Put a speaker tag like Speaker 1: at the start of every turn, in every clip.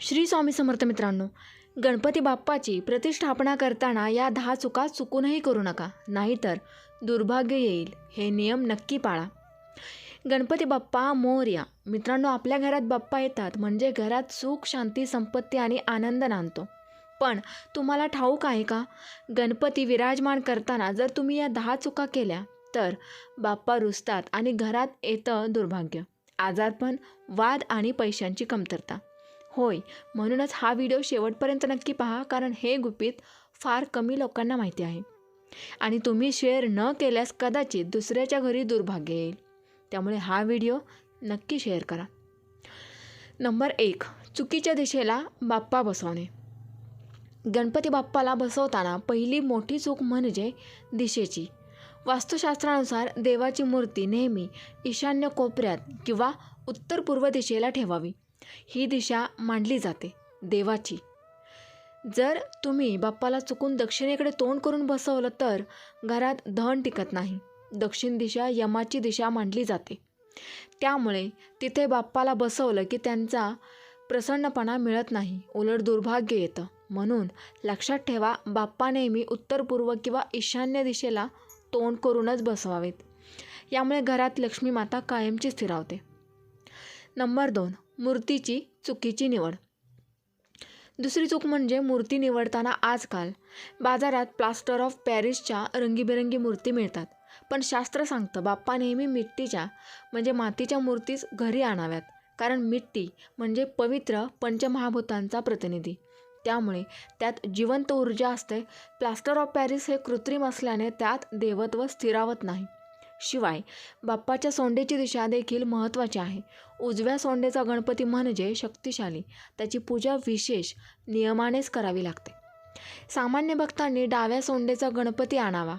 Speaker 1: श्री स्वामी समर्थ मित्रांनो गणपती बाप्पाची प्रतिष्ठापना करताना या दहा चुका चुकूनही करू नका नाहीतर दुर्भाग्य येईल हे नियम नक्की पाळा. गणपती बाप्पा मोर्या. मित्रांनो आपल्या घरात बाप्पा येतात म्हणजे घरात सुख शांती संपत्ती आणि आनंद नांदतो. पण तुम्हाला ठाऊक आहे का? गणपती विराजमान करताना जर तुम्ही या दहा चुका केल्या तर बाप्पा रुसतात आणि घरात येतं दुर्भाग्य आजारपण वाद आणि पैशांची कमतरता. होय. म्हणूनच हा व्हिडिओ शेवटपर्यंत नक्की पहा कारण हे गुपित फार कमी लोकांना माहिती आहे. आणि तुम्ही शेअर न केल्यास कदाचित दुसऱ्याच्या घरी दुर्भाग्य येईल. त्यामुळे हा व्हिडिओ नक्की शेअर करा. नंबर एक चुकीच्या दिशेला बाप्पा बसवणे. गणपती बाप्पाला बसवताना पहिली मोठी चूक म्हणजे दिशेची. वास्तुशास्त्रानुसार देवाची मूर्ती नेहमी ईशान्य कोपऱ्यात किंवा उत्तर पूर्व दिशेला ठेवावी. ही दिशा मांडली जाते देवाची. जर तुम्ही बाप्पाला चुकून दक्षिणेकडे तोंड करून बसवलं तर घरात धन टिकत नाही. दक्षिण दिशा यमाची दिशा मांडली जाते. त्यामुळे तिथे बाप्पाला बसवलं की त्यांचा प्रसन्नपणा मिळत नाही उलट दुर्भाग्य येतं. म्हणून लक्षात ठेवा बाप्पा नेहमी उत्तर पूर्व किंवा ईशान्य दिशेला तोंड करूनच बसवावेत. यामुळे घरात लक्ष्मी माता कायमची स्थिरावते. नंबर दोन मूर्तीची चुकीची निवड. दुसरी चूक म्हणजे मूर्ती निवडताना आजकाल बाजारात प्लास्टर ऑफ पॅरिसच्या रंगीबेरंगी मूर्ती मिळतात. पण शास्त्र सांगतं बाप्पा नेहमी मिट्टीच्या म्हणजे मातीच्या मूर्तीच घरी आणाव्यात. कारण मिट्टी म्हणजे पवित्र पंचमहाभूतांचा प्रतिनिधी. त्यामुळे त्यात जिवंत ऊर्जा असते. प्लास्टर ऑफ पॅरिस हे कृत्रिम असल्याने त्यात देवत्व स्थिरावत नाही. शिवाय बाप्पाच्या सोंडेची दिशा देखील महत्त्वाची आहे. उजव्या सोंडेचा गणपती म्हणजे शक्तिशाली. त्याची पूजा विशेष नियमानेच करावी लागते. सामान्य भक्तांनी डाव्या सोंडेचा गणपती आणावा.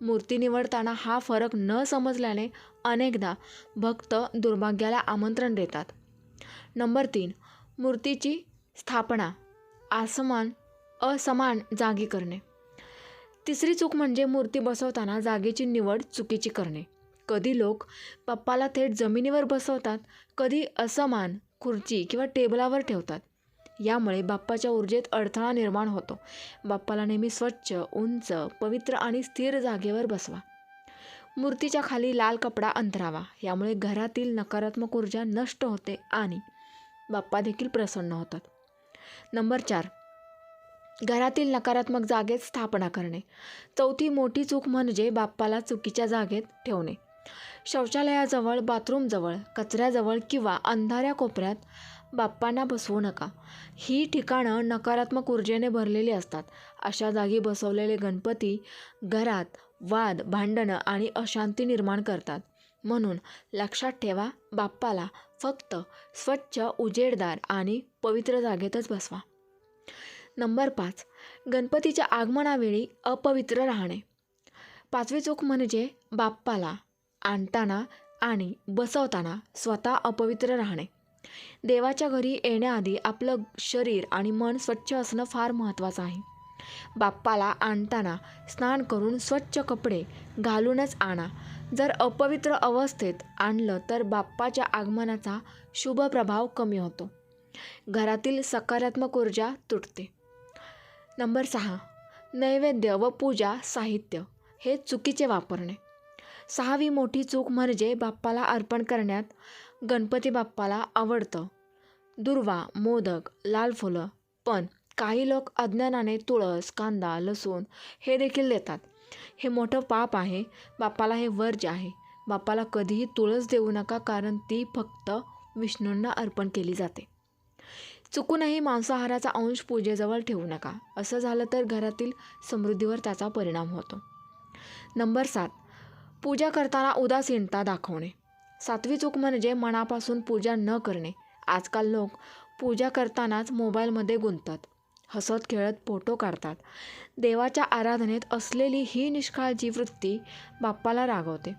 Speaker 1: मूर्ती निवडताना हा फरक न समजल्याने अनेकदा भक्त दुर्भाग्याला आमंत्रण देतात. नंबर तीन. मूर्तीची स्थापना. आसमान असमान जागी करणे. तिसरी चूक म्हणजे मूर्ती बसवताना जागेची निवड चुकीची करणे. कधी लोक बाप्पाला थेट जमिनीवर बसवतात कधी असमान खुर्ची किंवा टेबलावर ठेवतात. यामुळे बाप्पाच्या ऊर्जेत अडथळा निर्माण होतो. बाप्पाला नेहमी स्वच्छ उंच पवित्र आणि स्थिर जागेवर बसवा. मूर्तीच्या खाली लाल कपडा अंतरावा. यामुळे घरातील नकारात्मक ऊर्जा नष्ट होते आणि बाप्पा देखील प्रसन्न होतात. नंबर चार. घरातील नकारात्मक जागेत स्थापना करणे. चौथी मोठी चूक म्हणजे बाप्पाला चुकीच्या जागेत ठेवणे. शौचालयाजवळ बाथरूमजवळ कचऱ्याजवळ किंवा अंधाऱ्या कोपऱ्यात बाप्पांना बसवू नका. ही ठिकाणं नकारात्मक ऊर्जेने भरलेली असतात. अशा जागी बसवलेले गणपती घरात वाद भांडणं आणि अशांती निर्माण करतात. म्हणून लक्षात ठेवा बाप्पाला फक्त स्वच्छ उजेडदार आणि पवित्र जागेतच बसवा. नंबर पाच गणपतीच्या आगमनावेळी अपवित्र राहणे. पाचवी चूक म्हणजे बाप्पाला आणताना आणि बसवताना स्वतः अपवित्र राहणे. देवाच्या घरी येण्याआधी आपलं शरीर आणि मन स्वच्छ असणं फार महत्त्वाचं आहे. बाप्पाला आणताना स्नान करून स्वच्छ कपडे घालूनच आणा. जर अपवित्र अवस्थेत आणलं तर बाप्पाच्या आगमनाचा शुभ प्रभाव कमी होतो. घरातील सकारात्मक ऊर्जा तुटते. नंबर सहा नैवेद्य व पूजा साहित्य हे चुकीचे वापरणे. सहावी मोठी चूक म्हणजे बाप्पाला अर्पण करण्यात गणपती बाप्पाला आवडतं. दुर्वा मोदक लाल फुलं पण काही लोक अज्ञानाने तुळस कांदा लसूण हे देखील देतात. हे मोठं पाप आहे बाप्पाला हे वर्ज आहे. बाप्पाला कधीही तुळस देऊ नका कारण ती फक्त विष्णूंना अर्पण केली जाते. चुकूनही मांसाहाराचा अंश पूजेजवळ ठेवू नका. असं झालं तर घरातील समृद्धीवर त्याचा परिणाम होतो. नंबर सात. पूजा करताना उदासीनता दाखवणे. सातवी चूक म्हणजे मनापासून पूजा न करणे. आजकाल लोक पूजा करतानाच मोबाईलमध्ये गुंततात. हसत खेळत फोटो काढतात. देवाच्या आराधनेत असलेली ही निष्काळजी वृत्ती बाप्पाला रागवते.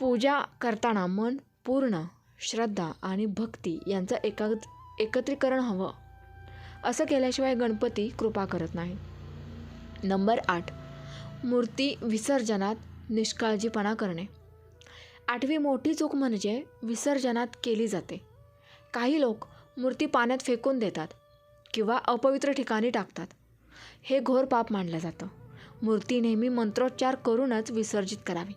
Speaker 1: पूजा करताना मन पूर्ण श्रद्धा आणि भक्ती यांचं एकाग्र एकत्रीकरण हवं. असं केल्याशिवाय गणपती कृपा करत नाही. नंबर आठ. मूर्ती विसर्जनात निष्काळजीपणा करणे. आठवी मोठी चूक म्हणजे विसर्जनात केली जाते. काही लोक मूर्ती पाण्यात फेकून देतात किंवा अपवित्र ठिकाणी टाकतात. हे घोर पाप मानलं जातं. मूर्ती नेहमी मंत्रोच्चार करूनच विसर्जित करावी.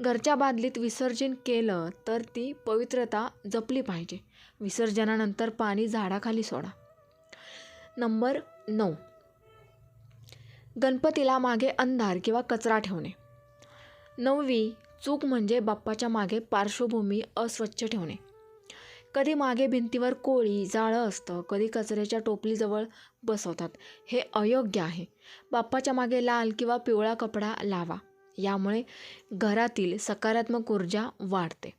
Speaker 1: घरच्या बादलीत विसर्जन केलं तर ती पवित्रता जपली पाहिजे. विसर्जनानंतर पाणी झाडाखाली सोडा. नंबर नऊ. गणपतीला मागे अंधार किंवा कचरा ठेवणे. नववी चूक म्हणजे बाप्पाच्या मागे पार्श्वभूमी अस्वच्छ ठेवणे. कधी मागे भिंतीवर कोळी जाळं असतं कधी कचऱ्याच्या टोपलीजवळ बसवतात. हे अयोग्य आहे. बाप्पाच्या मागे लाल किंवा पिवळा कपडा लावा. यामुळे घरातील सकारात्मक ऊर्जा वाढते.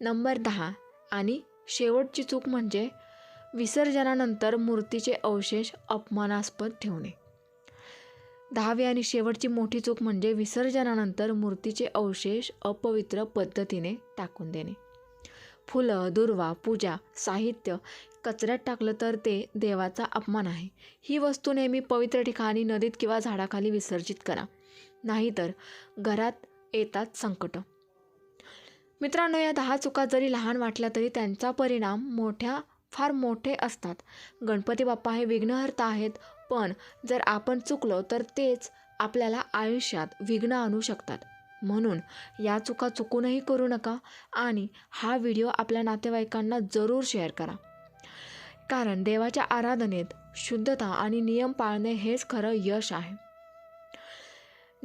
Speaker 1: नंबर दहा आणि शेवटची चूक म्हणजे विसर्जनानंतर मूर्तीचे अवशेष अपमानास्पद ठेवणे. दहावी आणि शेवटची मोठी चूक म्हणजे विसर्जनानंतर मूर्तीचे अवशेष अपवित्र पद्धतीने टाकून देणे. फुलं दुर्वा पूजा साहित्य कचऱ्यात टाकलं तर ते देवाचा अपमान आहे. ही वस्तू नेहमी पवित्र ठिकाणी नदीत किंवा झाडाखाली विसर्जित करा. नाहीतर घरात येतात संकटं. मित्रांनो या दहा चुका जरी लहान वाटल्या तरी त्यांचा परिणाम मोठ्या फार मोठे असतात. गणपती बाप्पा हे विघ्नहर्ता आहेत पण जर आपण चुकलो तर तेच आपल्याला आयुष्यात विघ्न आणू शकतात. म्हणून या चुका चुकूनही करू नका आणि हा व्हिडिओ आपल्या नातेवाईकांना जरूर शेअर करा. कारण देवाच्या आराधनेत शुद्धता आणि नियम पाळणे हेच खरं यश आहे.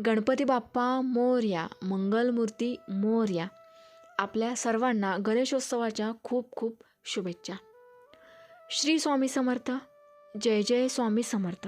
Speaker 1: गणपती बाप्पा मोर्या मंगलमूर्ती मोर्या आपल्या सर्वांना गणेशोत्सवाच्या खूप खूप शुभेच्छा. श्री स्वामी समर्थ. जय जय स्वामी समर्थ.